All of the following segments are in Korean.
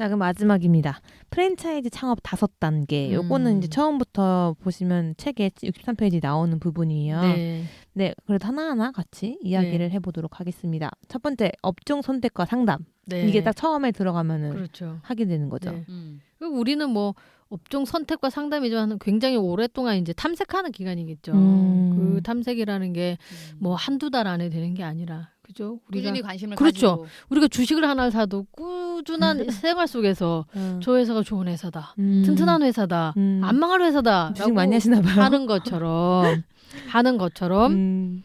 자, 그럼 마지막입니다. 프랜차이즈 창업 다섯 단계. 요거는 음. 이제 처음부터 보시면 책에 63페이지 나오는 부분이에요. 네. 네. 그래도 하나하나 같이 이야기를 해보도록 하겠습니다. 첫 번째, 업종 선택과 상담. 네. 이게 딱 처음에 들어가면은 그렇죠. 하게 되는 거죠. 네. 음. 그리고 우리는 뭐 업종 선택과 상담이지만 굉장히 오랫동안 이제 탐색하는 기간이겠죠. 음. 그 탐색이라는 게 음. 뭐 한두 달 안에 되는 게 아니라 그죠? 우리가 꾸준히 관심을 그렇죠. 가지고 우리가 주식을 하나 사도 꾸준한 생활 속에서 음. 저 회사가 좋은 회사다. 음. 튼튼한 회사다. 음. 안 망할 회사다. 주식 많이 하시나 봐요. 하는 것처럼 하는 것처럼 음.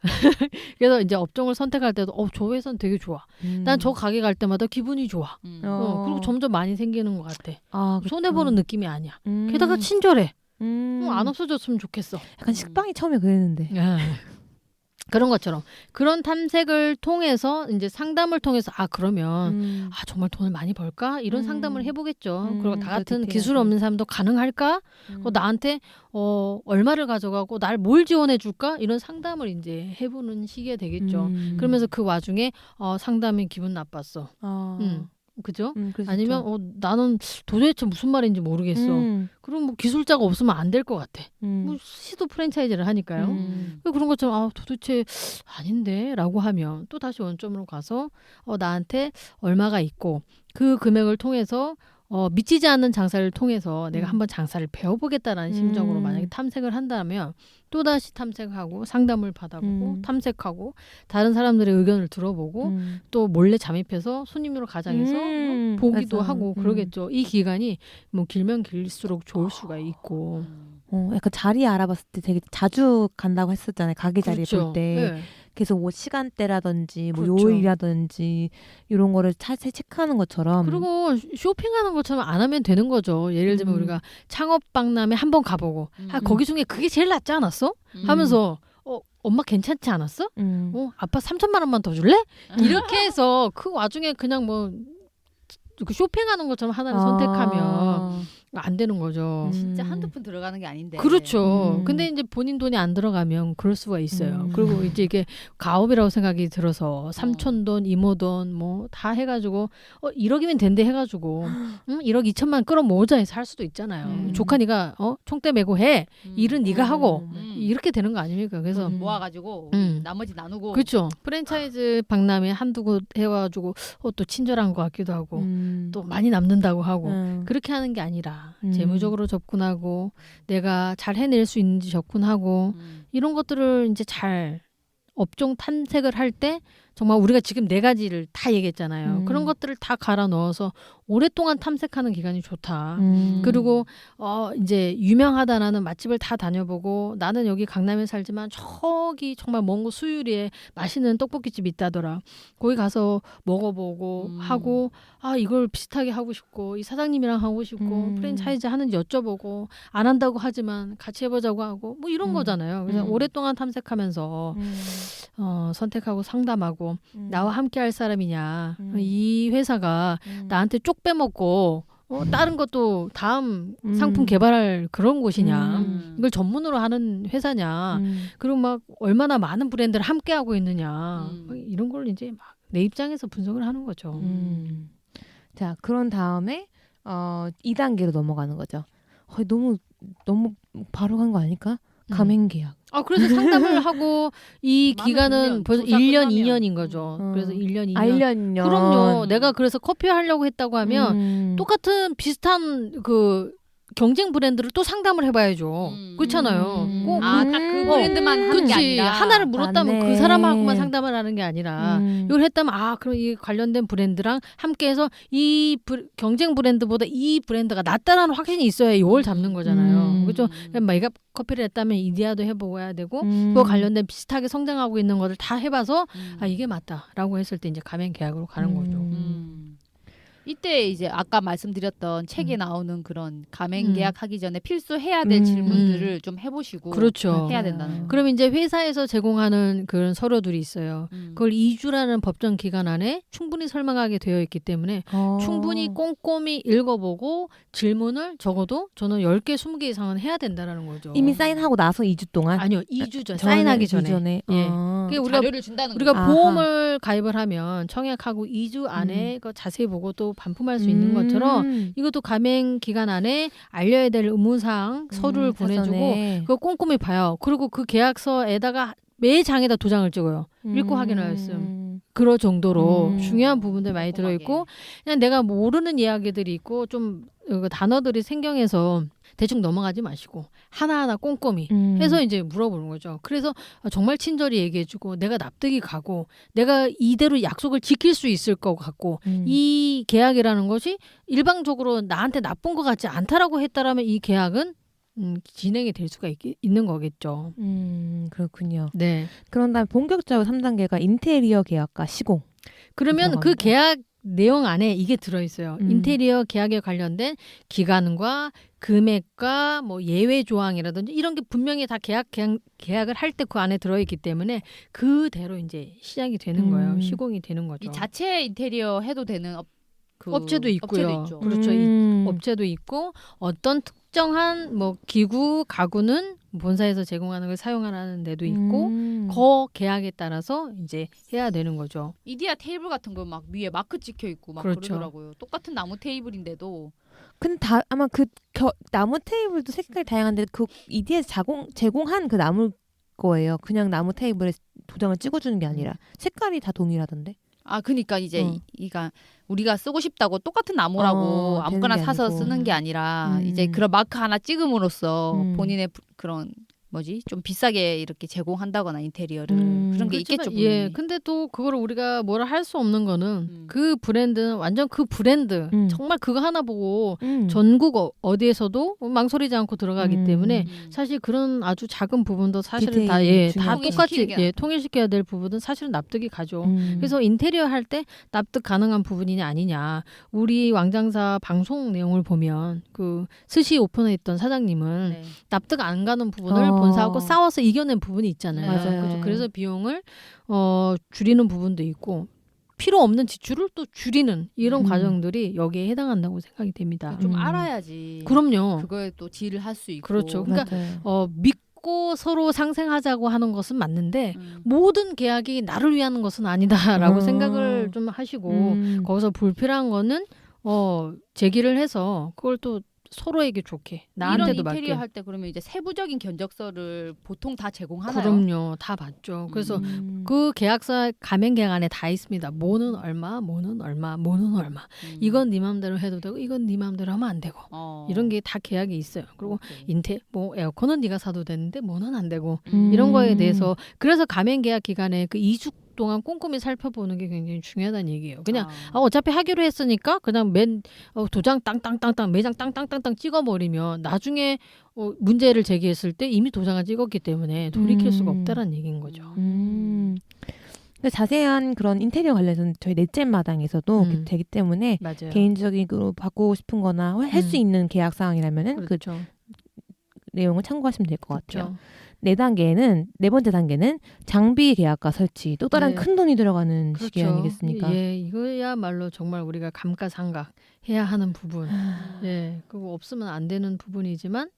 그래서 이제 업종을 선택할 때도 어 저 회사는 되게 좋아. 음. 난저 가게 갈 때마다 기분이 좋아. 음. 어. 어, 그리고 점점 많이 생기는 것 같아. 아. 손해 보는 느낌이 아니야. 음. 게다가 친절해. 음. 어, 안 없어졌으면 좋겠어. 약간 식빵이 처음에 그랬는데. 그런 것처럼 그런 탐색을 통해서 이제 상담을 통해서 아 그러면 음. 아 정말 돈을 많이 벌까 이런 음. 상담을 해보겠죠. 음, 그리고 나 같은 기술. 없는 사람도 가능할까? 음. 어, 나한테 어 얼마를 가져가고 날 뭘 지원해 줄까? 이런 상담을 이제 해보는 시기가 되겠죠. 음. 그러면서 그 와중에 어, 상담이 기분 나빴어. 아. 음, 그죠? 음, 아니면. 어, 나는 도대체 무슨 말인지 모르겠어. 음. 그럼 뭐 기술자가 없으면 안 될 것 같아. 음. 뭐 시도 프랜차이즈를 하니까요. 음. 왜 그런 것처럼 아 도대체 아닌데라고 하면 또 다시 원점으로 가서 어 나한테 얼마가 있고 그 금액을 통해서 어 미치지 않는 장사를 통해서 내가 음. 한번 장사를 배워보겠다라는 심정으로 음. 만약에 탐색을 한다면 또 다시 탐색하고 상담을 받아보고 음. 탐색하고 다른 사람들의 의견을 들어보고 음. 또 몰래 잠입해서 손님으로 가장해서 음. 어, 보기도 맞아. 하고 음. 그러겠죠. 이 기간이 뭐 길면 길수록 좋을 수가 있고. 음. 어, 약간 자리 알아봤을 때 되게 자주 간다고 했었잖아요. 가게 자리 그렇죠. 볼 때. 네. 계속 뭐 시간대라든지 뭐 그렇죠. 요일이라든지 이런 거를 자세히 체크하는 것처럼. 그리고 쇼핑하는 것처럼 안 하면 되는 거죠. 예를 들면 음. 우리가 창업 박람회 한 번 가보고 아 음. 거기 중에 그게 제일 낫지 않았어? 음. 하면서 어 엄마 괜찮지 않았어? 음. 어 아빠 3천만 원만 더 줄래? 이렇게 해서 그 와중에 그냥 뭐그 쇼핑하는 것처럼 하나를 선택하면 아. 안 되는 거죠. 음. 진짜 한두 푼 들어가는 게 아닌데. 그렇죠. 음. 근데 이제 본인 돈이 안 들어가면 그럴 수가 있어요. 음. 그리고 이제 이게 가업이라고 생각이 들어서 어. 삼촌 돈, 이모 돈 뭐 다 해가지고 어 1억이면 된대 해가지고 응? 1억 2천만 끌어모으자 해서 할 수도 있잖아요. 음. 조카 네가 어 총대 메고 해. 음. 일은 네가 하고 음. 이렇게 되는 거 아닙니까? 그래서 음. 모아가지고 음. 나머지 나누고. 그렇죠. 프랜차이즈 박람회 한두 곳 해가지고 어, 또 친절한 것 같기도 하고 음. 또 많이 남는다고 하고 음. 그렇게 하는 게 아니라 음. 재무적으로 접근하고 내가 잘 해낼 수 있는지 접근하고 음. 이런 것들을 이제 잘 업종 탐색을 할 때 정말 우리가 지금 네 가지를 다 얘기했잖아요. 음. 그런 것들을 다 갈아 넣어서 오랫동안 탐색하는 기간이 좋다. 음. 그리고 어 이제 유명하다라는 맛집을 다 다녀보고 나는 여기 강남에 살지만 저기 정말 먼 곳 수유리에 맛있는 떡볶이집 있다더라. 거기 가서 먹어보고 음. 하고 아 이걸 비슷하게 하고 싶고 이 사장님이랑 하고 싶고 음. 프랜차이즈 하는지 여쭤보고 안 한다고 하지만 같이 해보자고 하고 뭐 이런 음. 거잖아요. 그래서 음. 오랫동안 탐색하면서 음. 어, 선택하고 상담하고 음. 나와 함께 할 사람이냐 음. 이 회사가 음. 나한테 쪽 빼먹고 어, 다른 것도 다음 음. 상품 개발할 그런 곳이냐 음. 이걸 전문으로 하는 회사냐 음. 그리고 막 얼마나 많은 브랜드를 함께 하고 있느냐 음. 뭐 이런 걸 이제 막 내 입장에서 분석을 하는 거죠. 음. 자, 그런 다음에 어 2단계로 넘어가는 거죠. 어, 너무 너무 바로 간 거 아닐까? 음. 가맹 계약. 아 그래서 상담을 하고 이 기간은 벌써 조사 1년 끝나면. 2년인 거죠. 음. 그래서 1년 2년. 아, 1년 2년. 그럼요. 내가 그래서 커피 하려고 했다고 하면 음. 똑같은 비슷한 그 경쟁 브랜드를 또 상담을 해봐야죠. 음. 그렇잖아요. 음. 꼭 아, 음. 딱그 브랜드만 하는 게 그치 아니라 하나를 물었다면 맞네. 그 사람하고만 상담을 하는 게 아니라 음. 이걸 했다면 아 그럼 이 관련된 브랜드랑 함께해서 이 브- 경쟁 브랜드보다 이 브랜드가 낫다라는 확신이 있어야 이걸 잡는 거잖아요. 음. 그죠? 메가 커피를 했다면 이디아도 해보고 해야 되고 음. 그거 관련된 비슷하게 성장하고 있는 것을 다 해봐서 음. 아 이게 맞다라고 했을 때 이제 가맹 계약으로 가는 음. 거죠. 음. 이때 이제 아까 말씀드렸던 책에 음. 나오는 그런 가맹 음. 계약하기 전에 필수 해야 될 음. 질문들을 좀 해보시고 그렇죠. 해야 된다는 거. 그럼 이제 회사에서 제공하는 그런 서류들이 있어요. 음. 그걸 2주라는 법정 기간 안에 충분히 설명하게 되어 있기 때문에 어. 충분히 꼼꼼히 읽어보고 질문을 적어도 저는 10개, 20개 이상은 해야 된다라는 거죠. 이미 사인하고 나서 2주 동안 아니요. 2주 전 사인하기 2주 전에. 전에. 예. 아. 그게 우리가 자료를 준다는 우리가. 아하. 보험을 가입을 하면 청약하고 2주 안에 음. 그 자세히 보고 또 반품할 수 있는 것처럼 음. 이것도 가맹 기간 안에 알려야 될 의무사항 서류를 음, 보내주고 사전에. 그거 꼼꼼히 봐요. 그리고 그 계약서에다가 매 장에다 도장을 찍어요. 읽고 음. 확인하였음. 그럴 정도로 음. 중요한 부분들 많이 꼼꼼하게. 들어 있고 그냥 내가 모르는 이야기들이 있고 좀 어, 단어들이 생경해서 대충 넘어가지 마시고 하나하나 꼼꼼히 음. 해서 이제 물어보는 거죠. 그래서 정말 친절히 얘기해주고 내가 납득이 가고 내가 이대로 약속을 지킬 수 있을 것 같고 음. 이 계약이라는 것이 일방적으로 나한테 나쁜 것 같지 않다라고 했다라면 이 계약은 음, 진행이 될 수가 있, 있는 거겠죠. 음, 그렇군요. 네. 그런 다음 본격적으로 3단계가 인테리어 계약과 시공. 그러면 그. 계약 내용 안에 이게 들어있어요. 음. 인테리어 계약에 관련된 기간과 금액과 뭐 예외 조항이라든지 이런 게 분명히 다 계약 계약, 계약 을 할 때 그 안에 들어있기 때문에 그대로 이제 시작이 되는 거예요. 음. 시공이 되는 거죠. 이 자체 인테리어 해도 되는 업, 그 업체도 있고요. 업체도 있죠. 그렇죠. 이 음. 업체도 있고 어떤 특정한 뭐 기구 가구는 본사에서 제공하는 걸 사용하는 데도 있고 음. 거 계약에 따라서 이제 해야 되는 거죠. 이디야 테이블 같은 거 막 위에 마크 찍혀 있고 막 그렇죠. 그러더라고요 똑같은 나무 테이블인데도 근데 다 아마 그 겨, 나무 테이블도 색깔이 다양한데 그 ED에서 자공 제공한 그 나무 거예요. 그냥 나무 테이블에 도장을 찍어주는 게 아니라 색깔이 다 동일하던데. 아 그러니까 이제 어. 이- 이가 우리가 쓰고 싶다고 똑같은 나무라고 어, 아무거나 게 사서 아니고. 쓰는 게 아니라 음. 이제 그런 마크 하나 찍음으로써 음. 본인의 부- 그런 뭐지 좀 비싸게 이렇게 제공한다거나 인테리어를 음. 그런 게 그렇지만 있겠죠 예, 분명히. 근데 또 그걸 우리가 뭐라 할 수 없는 거는 음. 그 브랜드는 완전 그 브랜드 음. 정말 그거 하나 보고 음. 전국 어, 어디에서도 망설이지 않고 들어가기 음. 때문에 음. 사실 그런 아주 작은 부분도 사실은 다, 디테일이 예, 다. 똑같이 예, 통일시켜야 될 부분은 사실은 납득이 가죠. 음. 그래서 인테리어 할 때 납득 가능한 부분이냐 아니냐. 우리 왕장사 방송 내용을 보면 그 스시 오픈했던 사장님은 네. 납득 안 가는 부분을 어. 본사하고 싸워서 이겨낸 부분이 있잖아요. 맞아요. 그래서, 그래서 비용을 어, 줄이는 부분도 있고 필요 없는 지출을 또 줄이는 이런 음. 과정들이 여기에 해당한다고 생각이 됩니다. 좀 음. 알아야지 그럼요. 그거에 또 딜을 할 수 있고 그렇죠. 그러니까 맞아요. 어, 믿고 서로 상생하자고 하는 것은 맞는데 음. 모든 계약이 나를 위한 것은 아니다라고 어. 생각을 좀 하시고 음. 거기서 불필요한 거는 어 제기를 해서 그걸 또 서로에게 좋게 나한테도 이런 인테리어 맞게 할 때 그러면 이제 세부적인 견적서를 보통 다 제공하나요? 그럼요 다 맞죠 그래서 음. 그 계약서 가맹 계약 안에 다 있습니다 뭐는 얼마 뭐는 얼마 뭐는 얼마 음. 이건 네 맘대로 해도 되고 이건 네 맘대로 하면 안 되고 어. 이런 게 다 계약이 있어요 그리고 오케이. 인테 뭐 에어컨은 네가 사도 되는데 뭐는 안 되고 음. 이런 거에 음. 대해서 그래서 가맹 계약 기간에 그 2주 동안 꼼꼼히 살펴보는 게 굉장히 중요하다는 얘기예요 그냥 아, 어차피 하기로 했으니까 그냥 맨 어, 도장 땅땅땅땅 매장 땅땅땅땅 찍어버리면 나중에 어, 문제를 제기했을 때 이미 도장을 찍었기 때문에 돌이킬 수가 음. 없다라는 얘기인 거죠. 음. 근데 자세한 그런 인테리어 관련해서는 저희 넷째 마당에서도 음. 되기 때문에 맞아요. 개인적으로 바꾸고 싶은 거나 할수 음. 있는 계약 사항이라면은 그 그렇죠. 내용을 참고하시면 될 것 같아요. 그렇죠. 네 단계는 네 번째 단계는 장비 계약과 설치 또 다른 네. 큰 돈이 들어가는 시기 그렇죠. 아니겠습니까? 예, 이거야말로 정말 우리가 감가상각 해야 하는 부분. 아, 예, 그거 없으면 안 되는 부분이지만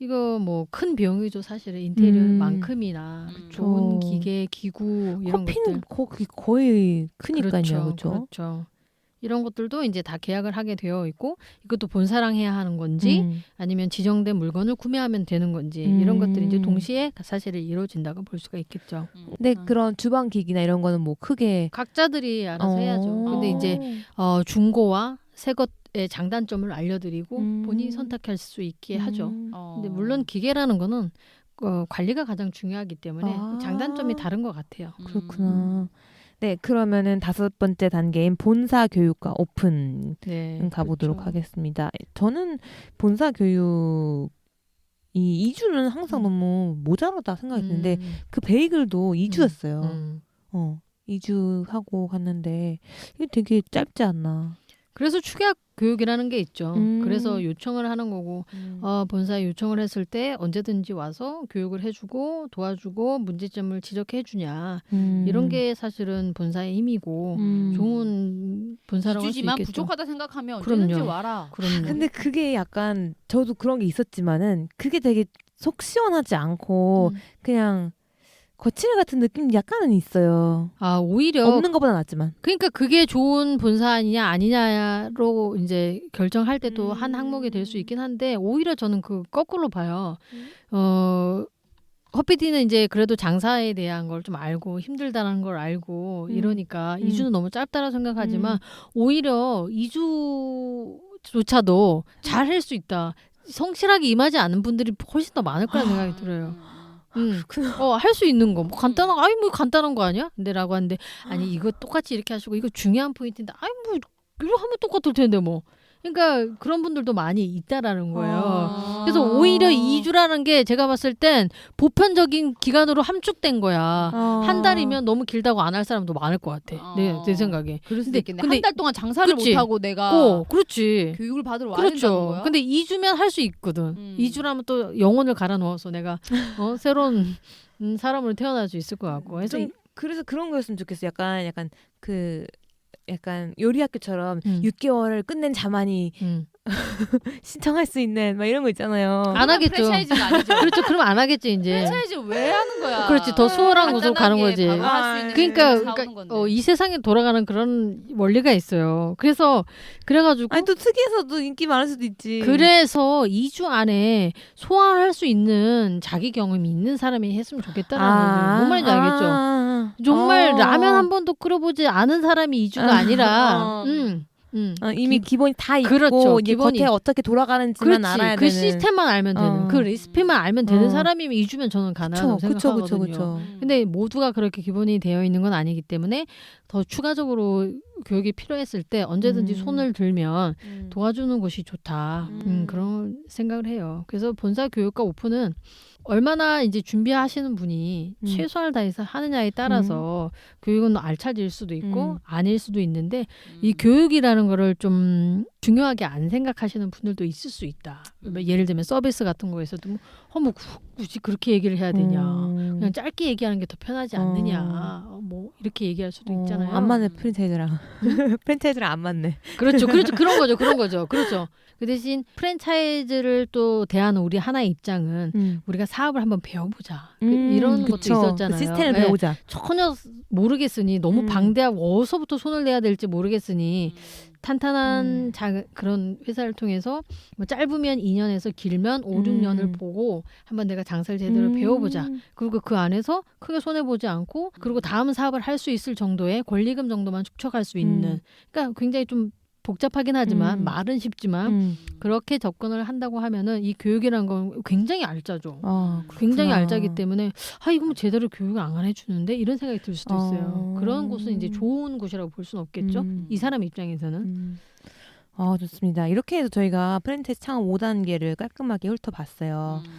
이거 뭐 큰 비용이죠 사실은 인테리어만큼이나 음. 좋은. 기계, 기구 이런 커피는 것들. 거기 거의 크니까요, 그렇죠, 그렇죠? 그렇죠. 이런 것들도 이제 다 계약을 하게 되어 있고 이것도 본사랑 해야 하는 건지 음. 아니면 지정된 물건을 구매하면 되는 건지 음. 이런 것들이 이제 동시에 사실은 이루어진다고 볼 수가 있겠죠. 음. 근데 음. 그런 주방 기기나 이런 거는 뭐 크게 각자들이 알아서 어. 해야죠. 근데 이제 어, 중고와 새 것 의 장단점을 알려드리고 음. 본인이 선택할 수 있게 하죠. 음. 어. 근데 물론 기계라는 거는 어, 관리가 가장 중요하기 때문에 아. 장단점이 다른 것 같아요. 음. 그렇구나. 네, 그러면은 다섯 번째 단계인 본사 교육과 오픈 네, 가보도록 그렇죠. 하겠습니다. 저는 본사 교육 이 2주는 항상 음. 너무 모자라다 생각했는데 음, 그 베이글도 2주였어요. 음. 어, 2주 하고 갔는데 이게 되게 짧지 않나. 그래서 축약 교육이라는 게 있죠. 음. 그래서 요청을 하는 거고 음. 어, 본사에 요청을 했을 때 언제든지 와서 교육을 해주고 도와주고 문제점을 지적해 주냐 음. 이런 게 사실은 본사의 힘이고 음. 좋은 본사라고 할수 주지만 있겠죠. 부족하다 생각하면 그럼요. 언제든지 와라. 그럼요. 근데 그게 약간 저도 그런 게 있었지만은 그게 되게 속 시원하지 않고 음. 그냥 거칠 같은 느낌 약간은 있어요. 아 오히려 없는 것보다 낫지만. 그러니까 그게 좋은 본사냐 아니냐로 이제 결정할 때도 음. 한 항목이 될 수 있긴 한데 오히려 저는 그 거꾸로 봐요. 음. 어 허피디는 이제 그래도 장사에 대한 걸 좀 알고 힘들다는 걸 알고 음. 이러니까 음. 이 2주는 너무 짧다라 생각하지만 오히려 2주조차도 잘 할 수 있다. 성실하게 임하지 않은 분들이 훨씬 더 많을 거라는 생각이 들어요. 음. 어, 할 수 있는 거. 뭐 간단한 거, 아니, 뭐 간단한 거 아니야? 근데 라고 하는데, 아니, 이거 똑같이 이렇게 하시고, 이거 중요한 포인트인데, 아니, 뭐, 이거 하면 똑같을 텐데, 뭐. 그러니까 그런 분들도 많이 있다라는 거예요. 아. 그래서 오히려 2주라는 게 제가 봤을 땐 보편적인 기간으로 함축된 거야. 어. 한 달이면 너무 길다고 안 할 사람도 많을 것 같아. 내, 내 생각에. 그럴 수도 있겠네. 한 달 동안 장사를 그치. 못 하고 내가 어, 그렇지. 교육을 받으러 와야 된다는 그렇죠. 거야. 근데 2주면 할 수 있거든. 음. 2주라면 또 영혼을 갈아 넣어서 내가 어, 새로운 음, 사람으로 태어날 수 있을 것 같고. 그래서 좀 그래서 그런 거였으면 좋겠어. 약간 약간 그 약간 요리 학교처럼 음. 6개월을 끝낸 자만이 음. 신청할 수 있는 막 이런 거 있잖아요. 안 하겠죠. 프랜차이즈는 아니죠. 그렇죠. 그럼 안 하겠지 이제. 프랜차이즈 왜 하는 거야? 그렇지, 더 수월한 곳으로 가는 거지. 있는 그러니까, 그러니까. 어, 이 세상에 돌아가는 그런 원리가 있어요. 그래서 그래가지고 아니 또 특이해서도 인기 많을 수도 있지. 그래서 2주 안에 소화할 수 있는 자기 경험이 있는 사람이 했으면 좋겠다라는 거지. 뭔 말인지 알겠죠? 아, 정말 어. 라면 한 번도 끓여보지 않은 사람이 2주가 아니라 어. 음, 음. 어, 이미 기- 기, 본이 다 있고 그렇죠, 이제 기본이. 겉에 어떻게 돌아가는지만 그렇지. 알아야 그 되는. 시스템만 알면 되는 어. 그 레시피만 알면 되는 어. 사람이면 2주면 저는 가능하다고 그쵸, 그쵸, 그쵸, 생각하거든요. 그쵸. 음. 근데 모두가 그렇게 기본이 되어 있는 건 아니기 때문에 더 추가적으로 교육이 필요했을 때 언제든지 음. 손을 들면 음. 도와주는 곳이 좋다. 음. 음. 그런 생각을 해요. 그래서 본사 교육과 오픈은 얼마나 이제 준비하시는 분이 음. 최선을 다해서 하느냐에 따라서 교육은 알차질 수도 있고 음. 아닐 수도 있는데 이 음. 교육이라는 거를 좀 중요하게 안 생각하시는 분들도 있을 수 있다. 음. 뭐 예를 들면 서비스 같은 거에서도 뭐, 어, 뭐 구- 굳이 그렇게 얘기를 해야 되냐. 음. 그냥 짧게 얘기하는 게 더 편하지 어. 않느냐. 어, 뭐 이렇게 얘기할 수도 어, 있잖아요. 안 맞네 프랜차이즈랑. 프랜차이즈랑 안 맞네. 그렇죠, 그렇죠, 그런 거죠, 그런 거죠, 그렇죠. 그 대신 프랜차이즈를 또 대하는 우리 하나의 입장은 음. 우리가 사업을 한번 배워보자 그 음, 이런 것도 그쵸. 있었잖아요. 그 시스템을 예, 배우자. 전혀 모르겠으니 너무 음. 방대하고 어디서부터 손을 내야 될지 모르겠으니 탄탄한 음. 자, 그런 회사를 통해서 뭐 짧으면 2년에서 길면 5, 음. 6년을 보고 한번 내가 장사를 제대로 음. 배워보자. 그리고 그 안에서 크게 손해 보지 않고 그리고 다음 사업을 할 수 있을 정도의 권리금 정도만 축적할 수 있는. 음. 그러니까 굉장히 좀 복잡하긴 하지만 음. 말은 쉽지만 음. 그렇게 접근을 한다고 하면은 이 교육이라는 건 굉장히 알짜죠. 아, 굉장히. 알짜기 때문에 아 이거 뭐 제대로 교육을 안 해주는데 이런 생각이 들 수도 있어요. 어. 그런 곳은 이제 좋은 곳이라고 볼 수는 없겠죠. 음. 이 사람 입장에서는. 음. 아 좋습니다. 이렇게 해서 저희가 프랜차이즈 창업 5단계를 깔끔하게 훑어봤어요. 음.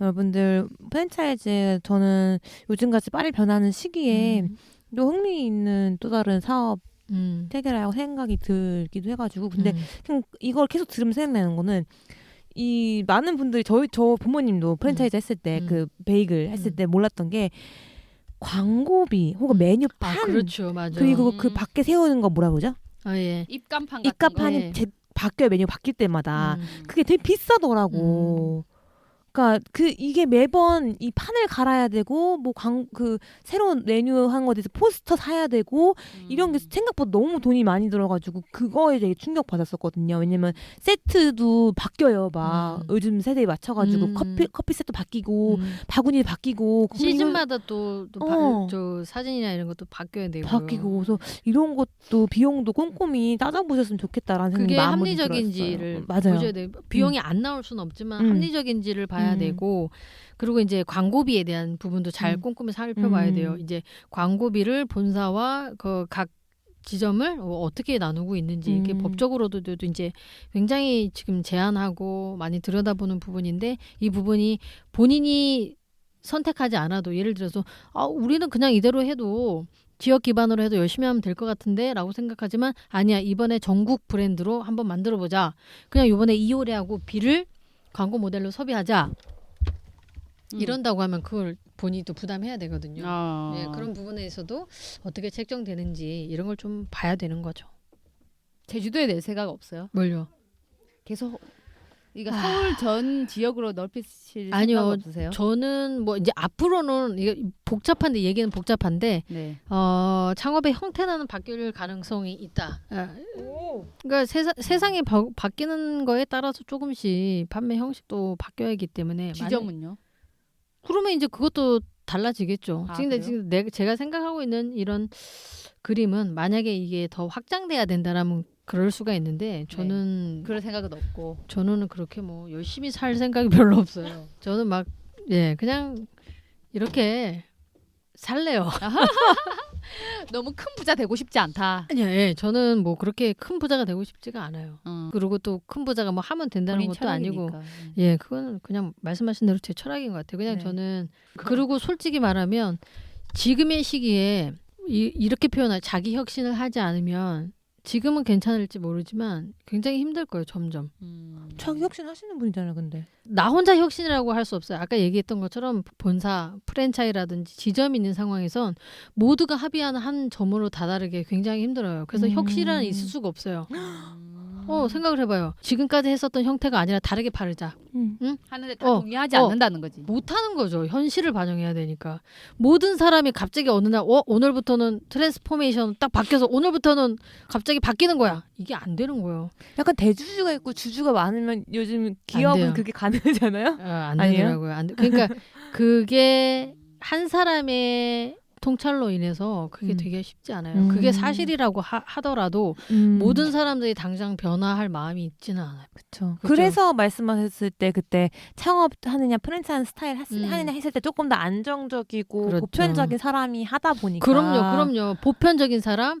여러분들 프랜차이즈 저는 요즘같이 빨리 변하는 시기에 음. 또 흥미 있는 또 다른 사업 음. 체계라고 생각이 들기도 해가지고 근데 음. 그냥 이걸 계속 들으면 생각나는 거는 이 많은 분들이 저희 저 부모님도 프랜차이즈 했을 때 음. 그 베이글 했을 음. 때 몰랐던 게 광고비 혹은 메뉴판 아 그렇죠, 맞아. 그리고 음. 그 밖에 세우는 거 뭐라 그러죠? 아 예. 입간판 입가판이 네. 제, 바뀌어요 메뉴 바뀔 때마다 음. 그게 되게 비싸더라고. 그러니까 그 이게 매번 이 판을 갈아야 되고 뭐 광 그 새로운 메뉴 한 거에 대해서 포스터 사야 되고 음. 이런 게 생각보다 너무 돈이 많이 들어가지고 그거에 되게 충격 받았었거든요. 왜냐면 세트도 바뀌어요, 막 음. 요즘 세대에 맞춰가지고 음. 커피 커피 세트 바뀌고 음. 바구니 바뀌고 시즌마다 또, 또 어. 사진이나 이런 것도 바뀌어야 되고 바뀌고 그래서 이런 것도 비용도 꼼꼼히 따져보셨으면 좋겠다라는 생각이 그게 합리적인지를. 맞아요. 보셔야 돼요. 비용이 안 나올 수는 없지만 음. 합리적인지를 봐야 음. 되고 그리고 이제 광고비에 대한 부분도 잘 음. 꼼꼼히 살펴봐야 음. 돼요. 이제 광고비를 본사와 그각 지점을 어, 어떻게 나누고 있는지 이게 음. 법적으로도 도 이제 굉장히 지금 제한하고 많이 들여다보는 부분인데 이 부분이 본인이 선택하지 않아도 예를 들어서 아 우리는 그냥 이대로 해도 지역 기반으로 해도 열심히 하면 될 것 같은데라고 생각하지만 아니야 이번에 전국 브랜드로 한번 만들어 보자 그냥 이번에 이효리하고 비를 광고 모델로 섭외하자 음. 이런다고 하면 그걸 본인이 또 부담해야 되거든요. 어. 네, 그런 부분에서도 어떻게 책정되는지 이런 걸 좀 봐야 되는 거죠. 제주도에 낼 생각 없어요. 뭘요? 계속 이거 서울 전 지역으로 넓히실 아니요. 생각 없으세요? 저는 뭐 이제 앞으로는 이게 복잡한데 얘기는 복잡한데 네. 어, 창업의 형태는 바뀔 가능성이 있다. 아, 그러니까 세상, 세상이 바, 바뀌는 거에 따라서 조금씩 판매 형식도 바뀌어야 하기 때문에 만약- 지점은요? 그러면 이제 그것도 달라지겠죠. 아, 지금 근데 그래요? 지금 내, 제가 생각하고 있는 이런 그림은 만약에 이게 더 확장돼야 된다라면 그럴 수가 있는데 저는 그럴 생각은 없고 저는 그렇게 뭐 열심히 살 생각이 별로 없어요. 저는 막 예 그냥 이렇게 살래요. 너무 큰 부자 되고 싶지 않다. 아니요, 예, 저는 뭐 그렇게 큰 부자가 되고 싶지가 않아요. 어. 그리고 또 큰 부자가 뭐 하면 된다는 본인 것도 아니고, 철학이니까. 음. 예, 그건 그냥 말씀하신 대로 제 철학인 것 같아요. 그냥 네. 저는 그리고 솔직히 말하면 지금의 시기에 이, 이렇게 표현할 자기 혁신을 하지 않으면 지금은 괜찮을지 모르지만 굉장히 힘들 거예요, 점점. 음. 자기 혁신 하시는 분이잖아요, 근데. 나 혼자 혁신이라고 할 수 없어요. 아까 얘기했던 것처럼 본사, 프랜차이라든지 지점이 있는 상황에선 모두가 합의하는 한 점으로 다다르게 굉장히 힘들어요. 그래서 음. 혁신이라는 있을 수가 없어요. 음. 어, 생각을 해봐요. 지금까지 했었던 형태가 아니라 다르게 바르자. 음. 하는데 다 어, 동의하지 어. 않는다는 거지. 못하는 거죠. 현실을 반영해야 되니까. 모든 사람이 갑자기 어느 날, 어, 오늘부터는 트랜스포메이션 딱 바뀌어서 오늘부터는 갑자기 바뀌는 거야. 이게 안 되는 거예요. 약간 대주주가 있고 주주가 많으면 요즘 기업은. 그게 가능하잖아요. 아, 안? 되더라고요. 안 돼. 그러니까 그게 한 사람의 통찰로 인해서 그게 음. 되게 쉽지 않아요. 음. 그게 사실이라고 하, 하더라도 음. 모든 사람들이 당장 변화할 마음이 있지는 않아요. 그쵸. 그죠. 그래서 말씀하셨을 때 그때 창업하느냐 프랜차이즈 스타일 하, 음. 하느냐 했을 때 조금 더 안정적이고 그렇죠. 보편적인 사람이 하다 보니까 그럼요, 그럼요. 보편적인 사람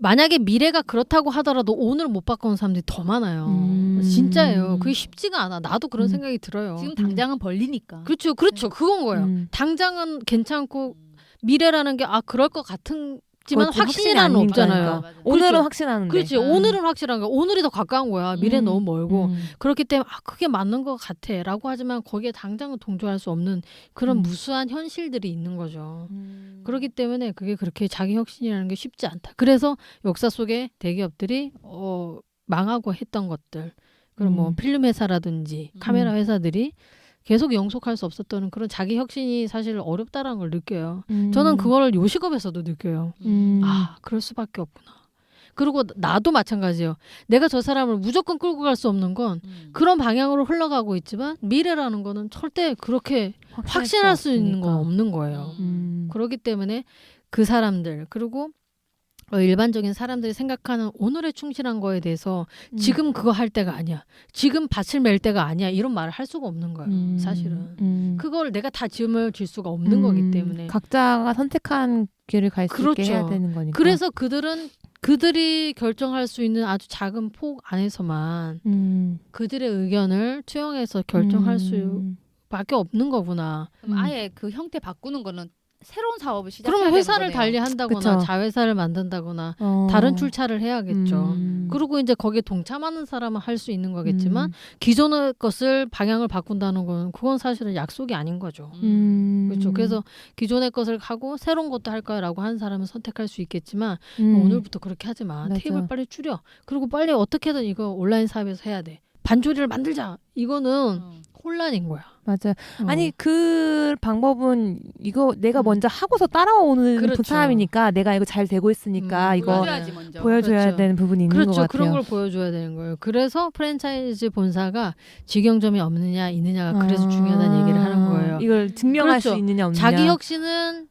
만약에 미래가 그렇다고 하더라도 오늘 못 바꾸는 사람들이 더 많아요. 음. 진짜예요. 그게 쉽지가 않아. 나도 그런 음. 생각이 들어요. 지금 당장은 벌리니까. 그렇죠, 그렇죠. 그건 거예요. 음. 당장은 괜찮고 미래라는 게 아 그럴 것 같은 지만 그렇지, 확신이라는 확신이 없잖아요. 맞아. 오늘은. 확신하는데 그렇지. 음. 오늘은 확실한 거야. 오늘이 더 가까운 거야. 미래는 음. 너무 멀고. 음. 그렇기 때문에 아 그게 맞는 것 같아라고 하지만 거기에 당장은 동조할 수 없는 그런 음. 무수한 현실들이 있는 거죠. 음. 그렇기 때문에 그게 그렇게 자기 혁신이라는 게 쉽지 않다. 그래서 역사 속에 대기업들이 어 망하고 했던 것들 그럼 뭐 음. 필름 회사라든지 카메라 회사들이 계속 영속할 수 없었던 그런 자기 혁신이 사실 어렵다라는 걸 느껴요. 음. 저는 그거를 요식업에서도 느껴요. 음. 아, 그럴 수밖에 없구나. 그리고 나도 마찬가지예요. 내가 저 사람을 무조건 끌고 갈 수 없는 건 음. 그런 방향으로 흘러가고 있지만 미래라는 거는 절대 그렇게 확신할 수 있는 건 없는 거예요. 음. 그렇기 때문에 그 사람들 그리고 어, 일반적인 사람들이 생각하는 오늘에 충실한 거에 대해서 음. 지금 그거 할 때가 아니야. 지금 밭을 멜 때가 아니야. 이런 말을 할 수가 없는 거예요. 음. 사실은. 음. 그걸 내가 다 지음을 줄 수가 없는 음. 거기 때문에. 각자가 선택한 길을 갈수 그렇죠. 있게 해야 되는 거니까. 그래서 그들은 그들이 결정할 수 있는 아주 작은 폭 안에서만 음. 그들의 의견을 투영해서 결정할 음. 수밖에 없는 거구나. 음. 아예 그 형태 바꾸는 거는 새로운 사업을 시작해야 그러면 회사를 거네요. 달리 한다거나 그쵸. 자회사를 만든다거나 어. 다른 출차를 해야겠죠. 음. 그리고 이제 거기에 동참하는 사람은 할 수 있는 거겠지만 음. 기존의 것을 방향을 바꾼다는 건 그건 사실은 약속이 아닌 거죠. 음. 그렇죠. 그래서 기존의 것을 하고 새로운 것도 할 거야라고 하는 사람은 선택할 수 있겠지만 음. 오늘부터 그렇게 하지 마. 맞아. 테이블 빨리 줄여. 그리고 빨리 어떻게든 이거 온라인 사업에서 해야 돼. 반조리를 만들자. 이거는 음. 혼란인 거야. 맞아. 어. 아니 그 방법은 이거 내가 음. 먼저 하고서 따라오는 그렇죠. 사람이니까 내가 이거 잘 되고 있으니까 음, 이거 보여줘야지 먼저. 보여줘야 그렇죠. 되는 부분이 있는 것 그렇죠. 같아요. 그런 걸 보여줘야 되는 거예요. 그래서 프랜차이즈 본사가 직영점이 없느냐 있느냐가 그래서 아, 중요하다는 얘기를 하는 거예요. 이걸 증명할 그렇죠. 수 있느냐 없느냐. 자기 혁신은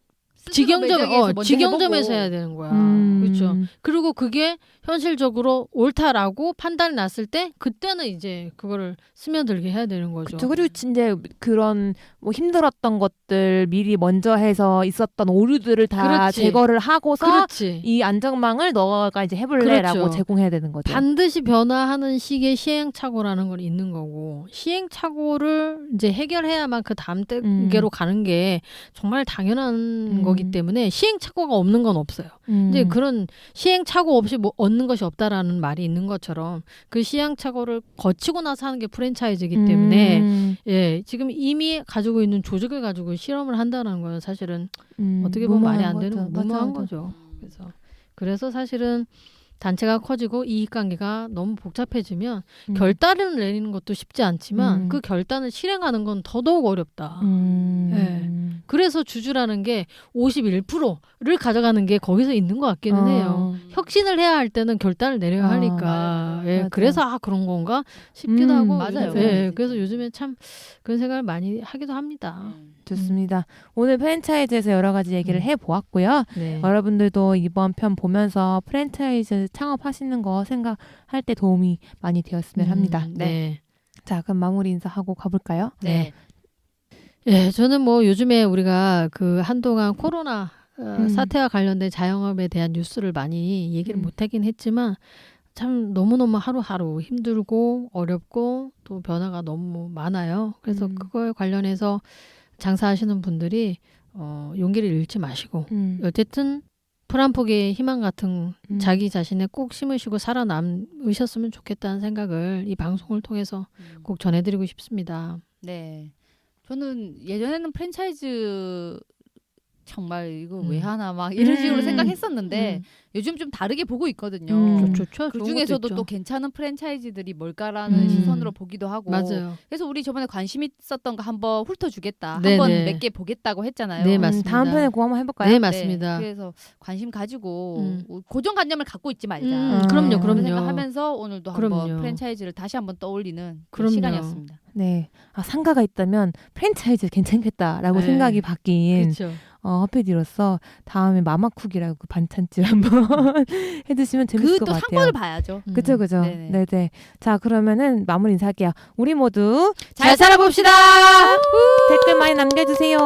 직영점, 어, 직영점에서. 해야 되는 거야. 음. 그렇죠. 그리고 그게 현실적으로 옳다라고 판단이 났을 때 그때는 이제 그거를 스며들게 해야 되는 거죠. 그렇죠. 그리고 이제 그런 뭐 힘들었던 것들 미리 먼저 해서 있었던 오류들을 다 그렇지. 제거를 하고서 그렇지. 이 안정망을 너가 이제 해볼래라고 그렇죠. 제공해야 되는 거죠. 반드시 변화하는 시기에 시행착오라는 건 있는 거고 시행착오를 이제 해결해야만 그 다음 단계로 가는 게 정말 당연한 음. 거기 때문에 시행착오가 없는 건 없어요. 음. 이제 그런 시행착오 없이 뭐 얻는 것이 없다라는 말이 있는 것처럼 그 시행착오를 거치고 나서 하는 게 프랜차이즈이기 때문에 음. 예 지금 이미 가지고 있는 조직을 가지고 실험을 한다는 거는 사실은 음. 어떻게 보면 말이 안 되는. 무모한. 거죠. 그래서 그래서 사실은 단체가 커지고 이익 관계가 너무 복잡해지면 음. 결단을 내리는 것도 쉽지 않지만 음. 그 결단을 실행하는 건 더더욱 어렵다. 음. 예. 그래서 주주라는 게 51%를 가져가는 게 거기서 있는 것 같기는 어. 해요. 혁신을 해야 할 때는 결단을 내려야 어, 하니까. 맞아요. 예, 맞아요. 그래서 아 그런 건가 싶기도 음, 하고. 맞아요. 예. 그래서 요즘에 참 그런 생각을 많이 하기도 합니다. 음. 좋습니다. 오늘 프랜차이즈에서 여러 가지 얘기를 음. 해 보았고요. 네. 여러분들도 이번 편 보면서 프랜차이즈 창업하시는 거 생각할 때 도움이 많이 되었으면 음, 합니다. 네. 자, 그럼 마무리 인사하고 가볼까요? 네. 예, 저는 뭐 요즘에 우리가 그 한동안 코로나 어, 음. 사태와 관련된 자영업에 대한 뉴스를 많이 얘기를 음. 못하긴 했지만 참 너무너무 하루하루 힘들고 어렵고 또 변화가 너무 많아요. 그래서 음. 그거에 관련해서 장사하시는 분들이 어, 용기를 잃지 마시고 음. 어쨌든 풀한 폭의 희망 같은 음. 자기 자신에 꼭 심으시고 살아남으셨으면 좋겠다는 생각을 이 방송을 통해서 음. 꼭 전해드리고 싶습니다. 네. 저는 예전에는 프랜차이즈 정말 이거 왜 음. 하나 막 이런 식으로 음. 생각했었는데 음. 요즘 좀 다르게 보고 있거든요. 음. 좋죠. 그 중에서도. 또 괜찮은 프랜차이즈들이 뭘까라는 음. 시선으로 보기도 하고 맞아요. 그래서 우리 저번에 관심 있었던 거 한번 훑어주겠다 네네. 한번 몇 개 보겠다고 했잖아요. 네, 음, 맞습니다. 다음 편에 그거 한번 해볼까요? 네, 네, 맞습니다. 그래서 관심 가지고 음. 고정관념을 갖고 있지 말자. 음, 아. 그럼요, 그런 그럼요. 생각하면서 오늘도 그럼요. 한번 프랜차이즈를 다시 한번 떠올리는 그런 그럼요. 시간이었습니다. 네. 아, 상가가 있다면 프랜차이즈 괜찮겠다라고 네. 생각이 바뀐 그쵸. 어, 허피디로서 다음에 마마쿡이라고 그 반찬집 한번 해주시면 재밌을 그 것 같아요. 그 또 상권을 봐야죠. 음. 그죠, 그죠. 네네. 네네. 자, 그러면은 마무리 인사할게요. 우리 모두 잘, 잘 살아봅시다! 댓글 많이 남겨주세요.